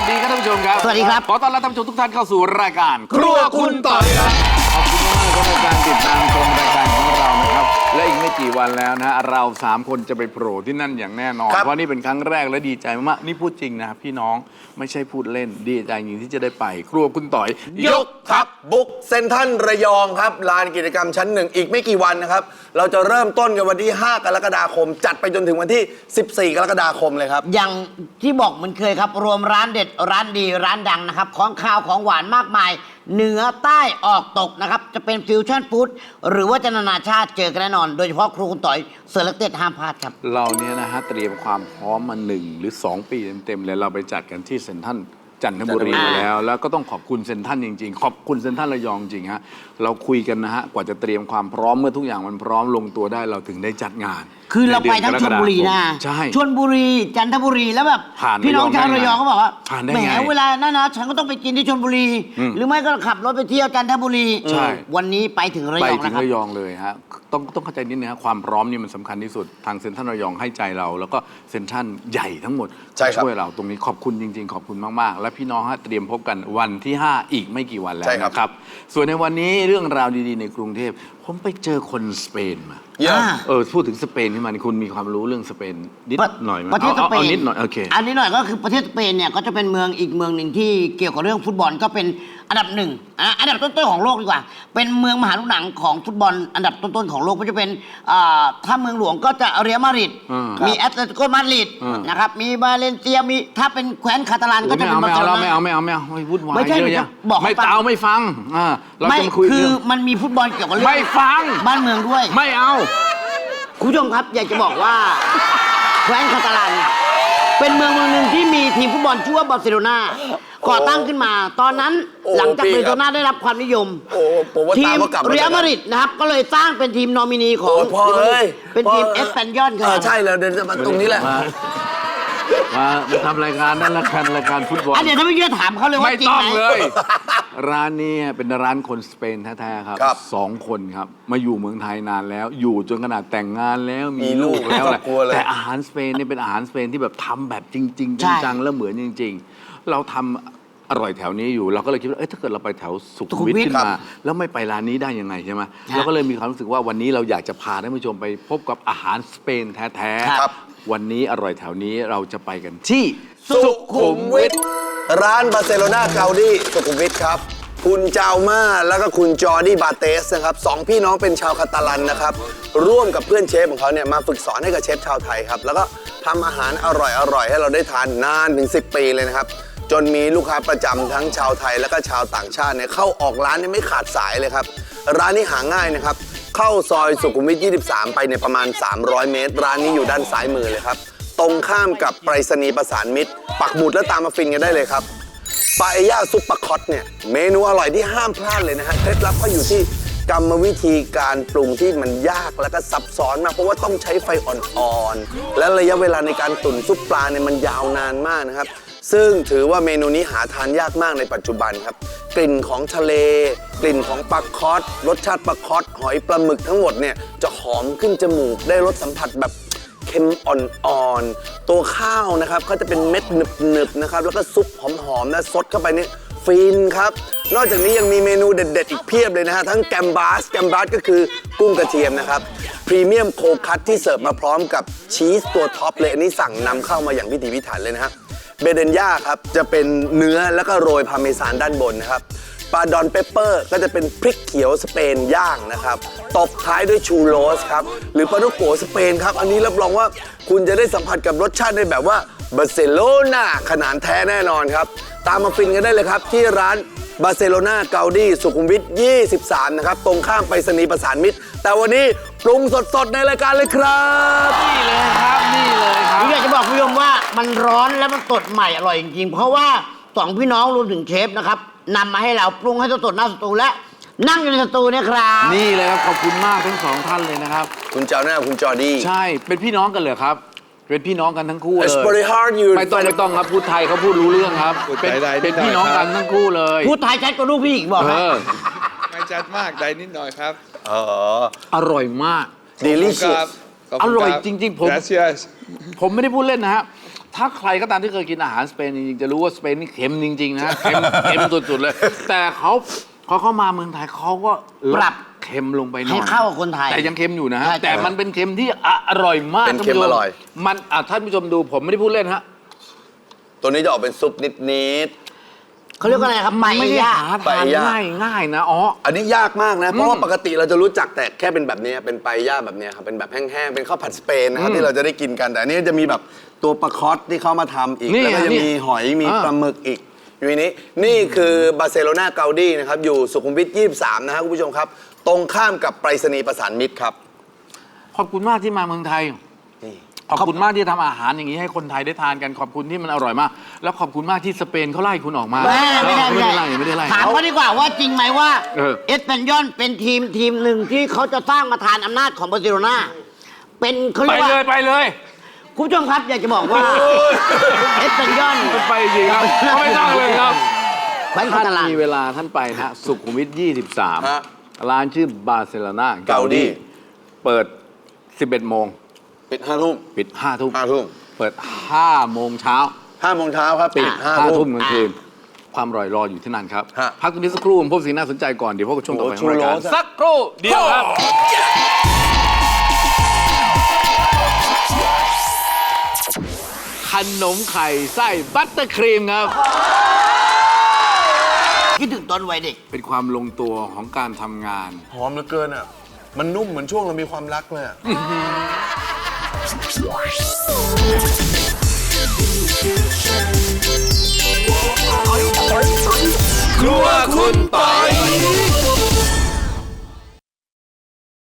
วัสดีครับท่านผู้ชมครับ สวัสดีครับ ขอต้อนรับท่านผู้ชมทุกท่านเข้าสู่รายการ ครัวคุณต่อยครับ ขอบคุณมากๆครับในการติดตามชมรายการ และอีกไม่กี่วันแล้วนะฮะเราสามคนจะไปโผล่ที่นั่นอย่างแน่นอน ครับ เพราะนี่เป็นครั้งแรกและดีใจมากๆนี่พูดจริงนะพี่น้องไม่ใช่พูดเล่นดีใจจริงที่จะได้ไป ครัวคุณต่อย ยกทัพบุกเซนทรันระยองครับลานกิจกรรมชั้นหนึ่งอีกไม่กี่วันนะครับ เราจะเริ่มต้นกันวันที่ 5 กรกฎาคม จัดไปจนถึงวันที่ 14 กรกฎาคมเลยครับ อย่างที่บอกเหมันเคยครับ รวมร้านเด็ดร้านดีร้านดังนะครับ ของข้าวของหวานมากมาย เหนือใต้ออกตกนะครับ จะเป็นฟิวชั่นฟู้ดหรือว่าจะนานาชาติเจอกันแน่นอนโดยเฉพาะครูคุณต่อยเสือเล็กเต็ดห้ามพลาดครับ เราเนี่ยนะฮะเตรียมความพร้อมมาหนึ่งหรือ 2 ปีเต็มๆเลยเราไปจัดกันที่เซ็นทรัล จันทบุรีอ่ามาแล้ว แล้วก็ต้องขอบคุณเซ็นทรัลจริง ๆ ขอบคุณเซ็นทรัลระยองจริงฮะเราคุยกันนะฮะกว่าจะเตรียมความพร้อมเมื่อทุกอย่างมันพร้อมลงตัวได้เราถึงได้จัดงานคือเราไปทั้งใชลบุรีนะใช่ชลบุรีจันทบุรีแล้วแบบผ่านพี่น้องชาวระยองก็บอกว่าผ่านได้แหมไงเวลานั้นนะฉันก็ต้องไปกินที่ชลบุรีอืมหรือไม่ก็ขับรถไปเที่ยวจันทบุรีใช่วันนี้ไปถึงระไปยองถึนะงครับระยองเลยฮะต้องต้องเข้าใจนิดนึงฮะความพร้อมนี่มันสำคัญที่สุดทางเซ็นทรัลระยองให้ใจเรา แล้วก็เซ็นทรัลใหญ่ทั้งหมดใช่ครับช่วยเราตรงนี้ขอบคุณจริง ๆ ขอบคุณมากๆและพี่น้องฮะเตรียมพบกันวันที่ 5 อีกไม่กี่วันแล้วใช่ครับ นะครับ ส่วนในวันนี้เรื่องราวดีๆในกรุงเทพ ผมไปเจอคนสเปนมา เยี่ยมอ่า เออ พูดถึงสเปนขึ้นมานี่คุณมีความรู้เรื่องสเปนนิดหน่อยไหมประเทศสเอาเปเอานนิดหน่อยโอเคอันนี้หน่อยก็คือประเทศสเปนเนี่ยก็จะเป็นเมืองอีกเมืองหนึ่งที่เกี่ยวกับเรื่องฟุตบอลก็เป็นอันดับหนึ่งอะอันดับต้นๆของโลกดีกว่า เป็นเมืองมหาลูกหนังของฟุตบอลอันดับต้นๆของโลกก็จะเป็นอ่าถ้าเมืองหลวงก็จะเรียลมาดริดอืมมีแอตเลติโกมาดริดอืม นะครับมีบาเลนเซียมีถ้าเป็นแคว้นคาตาลันก็โอ้ยจะไม่เป็นเอาบาไม่ร์เซเอาโลไม่นา เอาไม่เอาไม่เอาไม่เอาวุ่นวายไม่ใช่เยอะแยะผมจะบอกให้ไม่ฟัง เอาไม่ฟังอ่าเราไม่จะมาคุยคือเรื่อง มันมีฟุตบอลเกี่ยวกับเรื่ไม่ฟัง บ้านเมืองด้วย ไม่เอา คุณผู้ชมครับอยากจะบอกว่าแคว้นคาตาลัน เป็นเมืองเมืองหนึ่งที่มีทีมฟุตบอลชื่อว่าบาร์เซโลนาก่อตั้งขึ้นมา ตอนนั้นโอ้หลังจากพี่เบครับร์เซโลนาได้รับความนิยมโอ้ผมว่าทีตามมเขากลับเรียลมาดริดนะครับ ก็เลยสร้างเป็นทีมนอมินีของโอ้พ่อเอ้ยเป็นทีมพ่เอสแปนยอนคเอรัอบใช่แล้วเดินมาตรงนี้แหละ มามามาทำรายการนั่นละกันรายการฟุตบอลอันเดี๋ยวถ้าไม่เชื่อถามเขาเลยว่าไม่จริงต้องไหม เลย ร้านนี้เป็นร้านคนสเปนแท้ๆครับครับสองคนครับ มาอยู่เมืองไทยนานแล้ว อยู่จนขนาดแต่งงานแล้วมีมีลูลูกกแล้วแหละครอบครัวเลย แต่อาหารสเปนเนี่ยเป็นอาหารสเปนที่แบบทำแบบจริงใช่ๆจังๆแล้วเหมือนจริง ๆ เราทำอร่อยแถวนี้อยู่ เราก็เลยคิดว่าเอ้ยถ้าเกิดเราไปแถวสุขุมวิทขึ้นมาแล้วไม่ไปร้านนี้ได้ยังไงใช่ไหมเราก็เลยมีความรู้สึกว่าวันนี้เราอยากจะพาท่านผู้ชมไปพบกับอาหารสเปนแท้ๆครับวันนี้อร่อยแถวนี้เราจะไปกันที่ สุขุมวิท ร้านบาร์เซโลนาเกาดี้สุขุมวิทครับ คุณเจ้ามาแล้วก็คุณจอร์ดี้บาเตสนะครับสองพี่น้องเป็นชาวคาตาลันนะครับ ร่วมกับเพื่อนเชฟของเขาเนี่ยมาฝึกสอนให้กับเชฟชาวไทยครับ แล้วก็ทำอาหารอร่อยๆให้เราได้ทานนานถึง 10 ปีเลยนะครับ จนมีลูกค้าประจำทั้งชาวไทย และก็ชาวต่างชาติเนี่ยเข้าออกร้านเนี่ยไม่ขาดสายเลยครับ ร้านนี้หาง่ายนะครับ เข้าซอยสุขุมวิท 23 ไปเนี่ยประมาณ 300 เมตร ร้านนี้อยู่ด้านซ้ายมือเลยครับ ตรงข้ามกับไปรษณีย์ประสานมิตร ปักหมุดแล้วตามมาฟินกันได้เลยครับปาเอย่าซุปปะคอตเนี่ย เมนูอร่อยที่ห้ามพลาดเลยนะฮะเคล็ดลับก็อยู่ที่กรรมวิธีการปรุงที่มันยากแล้วก็ซับซ้อนมาก เพราะว่าต้องใช้ไฟอ่อนๆ และระยะเวลาในการตุ๋นซุปปลาเนี่ยมันยาวนานมากนะครับ ซึ่งถือว่าเมนูนี้หาทานยากมากในปัจจุบันครับ กลิ่นของทะเล กลิ่นของปลาคอสรสชาติปลาคอสหอยปลาหมึกทั้งหมดเนี่ยจะหอมขึ้นจมูกได้รสสัมผัสแบบ เค็มอ่อนๆ ตัวข้าวนะครับก็จะเป็นเม็ดหนึบๆนะครับ แล้วก็ซุปหอมๆนะซดเข้าไปนี่ฟินครับ นอกจากนี้ยังมีเมนูเด็ด ๆ อีกเพียบเลยนะฮะ ทั้งแกมบาส แกมบาสก็คือกุ้งกระเทียมนะครับ พรีเมียมโคคัตที่เสิร์ฟมาพร้อมกับชีสตัวท็อปเลยอันนี้สั่งนำเข้ามาอย่างพิถีพิถันเลยนะฮะเบเดนย่าครับ จะเป็นเนื้อแล้วก็โรยพาร์เมซานด้านบนนะครับ ปลาดอนเปปเปอร์ก็จะเป็นพริกเขียวสเปนย่างนะครับ ตบท้ายด้วยชูโรสครับ หรือปลาดุกโกสเปนครับ อันนี้รับรองว่าคุณจะได้สัมผัสกับรสชาติในแบบว่าบาร์เซโลนาขนาดแท้แน่นอนครับ ตามมาฟินกันได้เลยครับที่ร้านบาร์เซโลนาเกาดีสุขุมวิท 23 นะครับ ตรงข้ามไปรษณีย์ประสานมิตร แต่วันนี้ปรุงสดๆ ในรายการเลยครับ นี่เลยครับนี่เลยคผรับมอยากจะบอกคุณผู้ชมว่ามันร้อนและมันสดใหม่อร่อยจริงๆ เพราะว่าสองพี่น้องรวมถึงเชฟนะครับ นำมาให้เราปรุงให้สดๆหน้าสตูและ นั่งอยู่ในสตูเนี่ยครับนี่เลยครับขอบคุณมากทั้งสองท่านเลยนะครับ คุณเจ้าหน้าคุณจอร์ดี้ ใช่เป็นพี่น้องกันเหรอครับ เป็นพี่น้องกันทั้งคู่เลย It's very hard you ไม่ต้องไม่ต้องครับพูดไทยเขาพูดรู้เรื่องครับพูดเป็นไทยได้นิเป็ดนหน่อยพี่น้องครักับนทั้งคู่เลยพูดไทยชัดกว่าลูกพี่อีกบอกเอครับอไม่จัดมากได้นิดหน่อยครับเออ อร่อยมาก delicious ขบอคุณคบร่อยจริงๆผม Gracias ผมไม่ได้พูดเล่นนะฮะ ถ้าใครก็ตามที่เคยกินอาหารสเปนจริงๆจะรู้ว่าสเปนนี่เค็มจริง ๆ นะเค็มเค็มสุดๆเลย แต่เขาพอเขามาเมืองไทยเขาก็ลดปรับเค็มลงไปหน่ให้อยเข้ากับคนไทยแต่ยังเค็มอยู่นะฮะใช่ แต่มันเป็นเค็มที่อร่อยมากเป็นเค็มท่าผู้ชอร่อย มันอะท่านผู้ชมดูผมไม่ได้พูดเล่นฮะ ตัวนี้จะออกเป็นซุปนิด เขาเรียกว่าอะไรครับมันไม่ได้ปย่าหาทานไปย่าง่ายง่ายๆนะอ๋อๆอันนี้ยากมากนะ เพราะว่าอืมปกติเราจะรู้จักแต่แค่เป็นแบบนี้เป็นไปย่าแบบนี้ครับเป็นแบบแห้งๆเป็นข้าวผัดสเปนนะครับอืมที่เราจะได้กินกัน แต่อันนี้จะมีแบบตัวปลาคอสที่เขามาทำอีก นี่แล้วก็จะนี่มีหอยมีอ่า ปลาหมึกอีก อยู่ในนี้นี่คือบาร์เซโลนาเกาดีนะครับอยู่สุขุมวิท23 นะครับคุณผู้ชมครับ ตรงข้ามกับไปรษณีย์ประสานมิตรครับ ขอบคุณมากที่มาเมืองไทยนี่ ขอบคุณมากที่ทำอาหารอย่างนี้ให้คนไทยได้ทานกันขอบคุณที่มันอร่อยมาก แล้วขอบคุณมากที่สเปนเขาไล่คุณออกมาไม่ไม่ได้ไม่ไม่ได้ได้ไล่ไม่ได้ไล่ ถามเขาดีกว่าว่าจริงไหมว่าเออ เอสเปนยอนเป็นทีมทีมหนึ่งที่เขาจะสร้างมาทานอำนาจของบาร์เซโลนาเป็นเขาไปเรียกว่าเลยไปเลยคุณผู้ชมครับอยากจะบอกว่าเอสเปนยอนไปจริงครับไม่ต้องเลยครับ แขวงคาท่านตาลานมีเวลาท่านไปนะฮะสุขุมวิท ฮะ23 ร้านชื่อบาร์เซโลนาเกา Gaudi ดี เปิด 11 โมง ปิดห้าทุ่มปิด5ทุ่มห้าทุ่มเปิด5โมงเช้าห้าโมงเช้าครับปิดห้า5ทุ่ทุ่มมกลางคืนความอร่อยรออยู่ที่นั่นครับฮะพักตรงนี้สักครู่ผมพบสิ่งน่าสนใจก่อน เดี๋ยวพบกับช่วงต่อไปของรายการโอ้โหชูโรสอะสักครู่เดียวครับ ขนมไข่ไส้บัตเตอร์ครีมครับคิดถึงตอนวัยเด็ก เป็นความลงตัวของการทำงาน หอมเหลือเกินอะ มันนุ่มเหมือนช่วงเรามีความรักเลยอะ ครัวคุณปอย